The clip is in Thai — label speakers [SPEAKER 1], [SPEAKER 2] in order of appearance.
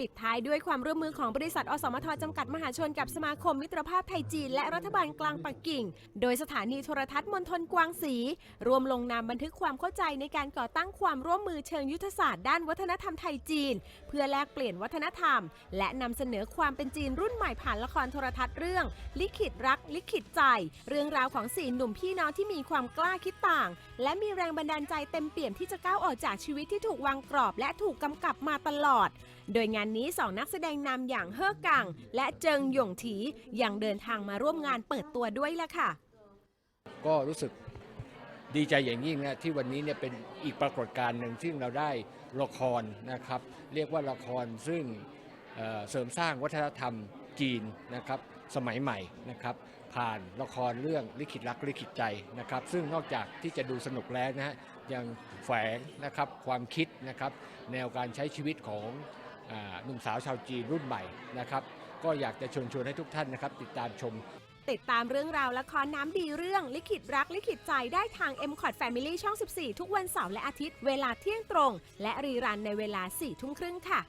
[SPEAKER 1] ปิดท้ายด้วยความร่วมมือของบริษัท อสมทจำกัดมหาชนกับสมาคมมิตรภาพไทยจีนและรัฐบาลกลางปักกิ่ง โดยสถานีโทรทัศน์มณฑลกวางศรีรวมลงนามบันทึกความเข้าใจในการก่อตั้งความร่วมมือเชิงยุทธศาสตร์ด้านวัฒนธรรมไทยจีน เพื่อแลกเปลี่ยนวัฒนธรรม และนำเสนอความเป็นจีนรุ่นใหม่ผ่านละครโทรทัศน์เรื่อง ลิขิตรัก ลิขิตใจ เรื่องราวของสี่หนุ่มพี่น้องที่มีความกล้าคิดต่าง และมีแรงบันดาลใจเต็มเปี่ยมที่จะก้าวออกจากชีวิตที่ถูกวางกรอบ และถูกกำกับมาตลอด โดยงานนี้สองนักแสดงนำอย่างเฮ่อกัง และเจิงหยงถียังเดินทางมาร่วมงานเปิดตัวด้วยล่ะค่ะ
[SPEAKER 2] ก็รู้สึกดีใจอย่างยิ่งนะที่วันนี้เนี่ยเป็นอีกปรากฏการณ์หนึ่งซึ่งเราได้ละครนะครับ เรียกว่าละครซึ่งเอ่อเสริมสร้างวัฒนธรรมจีนนะครับสมัยใหม่นะครับ ผ่านละครเรื่องลิขิตรักลิขิตใจนะครับ ซึ่งนอกจากที่จะดูสนุกแล้วนะฮะยังแฝงนะครับความคิดนะครับ แนวการใช้ชีวิตของ หนุ่มสาวชาวจีนรุ่นใหม่นะครับ ก็อยากจะเชิญชวนให้ทุกท่านนะครับ ติดตามชม
[SPEAKER 1] ติดตามเรื่องราวละครน้ำดีเรื่อง ลิขิตรักลิขิตใจได้ทาง m c o t Family ช่อง 14 ทุกวันเสาร์และอาทิตย์ เวลาเที่ยงตรง และรีรันในเวลา4ทุ่มครึ่งค่ะ